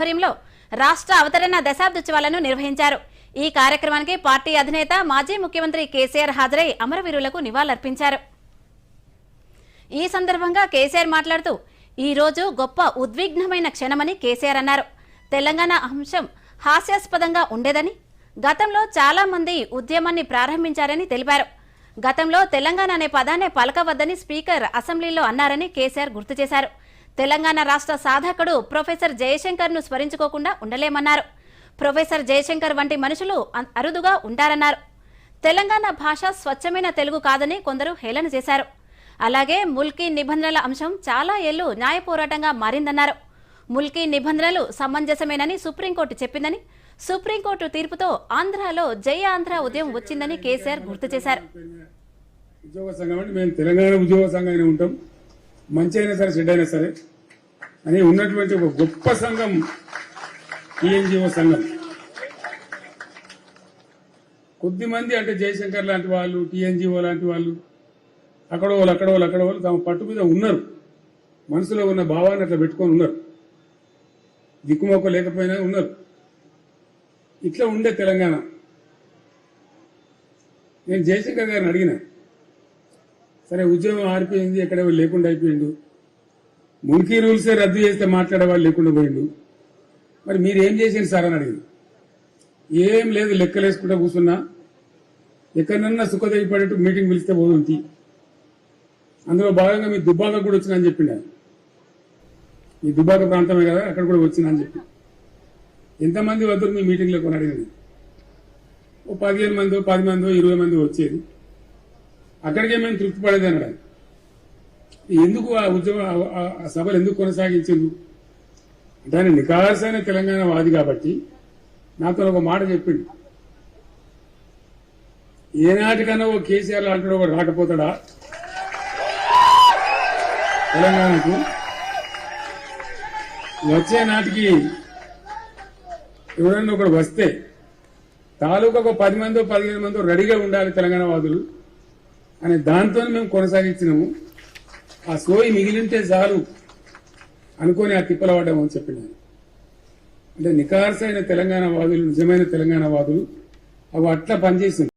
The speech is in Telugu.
ఆధ్వర్యంలో రాష్ట్ర అవతరణ దశాబ్దోత్సవాలను నిర్వహించారు. ఈ కార్యక్రమానికి పార్టీ అధినేత మాజీ ముఖ్యమంత్రి కేసీఆర్ హాజరై అమరవీరులకు నివాళులర్పించారు. ఈ సందర్భంగా కేసీఆర్ మాట్లాడుతూ ఈ రోజు గొప్ప ఉద్విగ్నమైన క్షణమని కేసీఆర్ అన్నారు. తెలంగాణ అంశం హాస్యాస్పదంగా ఉండేదని గతంలో చాలా మంది ఉద్యమాన్ని ప్రారంభించారని తెలిపారు. గతంలో తెలంగాణ అనే పదాన్ని పలకవద్దని స్పీకర్ అసెంబ్లీలో అన్నారని కేసీఆర్ గుర్తు చేశారు. తెలంగాణ రాష్ట్ర సాధకుడు ప్రొఫెసర్ జయశంకర్ను స్మరించుకోకుండా ఉండలేమన్నారు. ప్రొఫెసర్ జయశంకర్ వంటి మనుషులు అరుదుగా ఉంటారన్నారు తెలంగాణ భాష స్వచ్ఛమైన తెలుగు కాదని కొందరు హేళన చేశారు. అలాగే ముల్కీ నిబంధనల అంశం చాలా ఏళ్ళు న్యాయ పోరాటంగా మారిందన్నారు. ముల్కీ నిబంధనలు సమంజసమేనని సుప్రీంకోర్టు చెప్పిందని సుప్రీంకోర్టు తీర్పుతో ఆంధ్రాలో జై ఆంధ్ర ఉదయం వచ్చిందని కేసీఆర్ గుర్తు చేశారు. ఉద్యోగ సంఘం అంటే మేము తెలంగాణ ఉద్యోగ సంఘంగానే ఉంటాం. మంచి అయినా సరే చెడ్డైనా సరే. అని ఉన్నటువంటి ఒక గొప్ప సంఘం టీఎన్జిఓ సంఘం. కొద్ది మంది అంటే జయశంకర్ లాంటి వాళ్ళు టీఎన్జిఓ లాంటి వాళ్ళు అక్కడ వాళ్ళు అక్కడ వాళ్ళు అక్కడ వాళ్ళు తమ పట్టు మీద ఉన్నారు. మనసులో ఉన్న భావాన్ని అట్లా పెట్టుకొని ఉన్నారు. దిక్కుమొక్క లేకపోయినా ఉన్నారు. ఇట్లా ఉండే తెలంగాణ. నేను జయశంకర్ గారిని అడిగిన సరే ఉద్యోగం ఆరిపోయింది ఎక్కడ లేకుండా అయిపోయిండు. మున్కీ రూల్సే రద్దు చేస్తే మాట్లాడే లేకుండా పోయిండు. మరి మీరు ఏం చేసింది సార్ అని అడిగింది. ఏం లేదు లెక్కలేసుకుంటా కూర్చున్నా. ఎక్కడన్నా సుఖదేవి పడేట్టు మీటింగ్ పిలిస్తే పోతుంది అందులో భాగంగా మీ దుబ్బాక కూడా వచ్చినా అని చెప్పిండు మీ దుబ్బాక ప్రాంతమే కదా అక్కడ కూడా వచ్చినా అని చెప్పి ఎంతమంది వద్దరు మీ మీటింగ్లో కొని అడిగింది ఓ పదిహేను మందో పది మందో ఇరవై మంది వచ్చేది. అక్కడికే మేము తృప్తి పడేది ఎందుకు ఆ ఉద్యమ ఆ- సభలు ఎందుకు కొనసాగించింది దాని నికాసైన తెలంగాణ వాది కాబట్టి నాతో ఒక మాట చెప్పిండు. ఏనాటికన్నా ఓ కేసీఆర్ లాంటి ఒకడు రాకపోతాడా? తెలంగాణకు వచ్చే నాటికి ఎవరన్నా ఒకడు వస్తే తాలూకా ఒక పది మందో పదిహేను మందో రెడీగా ఉండాలి తెలంగాణ వాదులు. అనే దాంతో మేము కొనసాగించినాము. ఆ సోయి మిగిలింటే చాలు అనుకొని ఆ తిప్పల పడ్డామని చెప్పి నేను అంటే నికార్సైన తెలంగాణ వాదులు నిజమైన తెలంగాణ వాదులు అవి అట్లా పనిచేసింది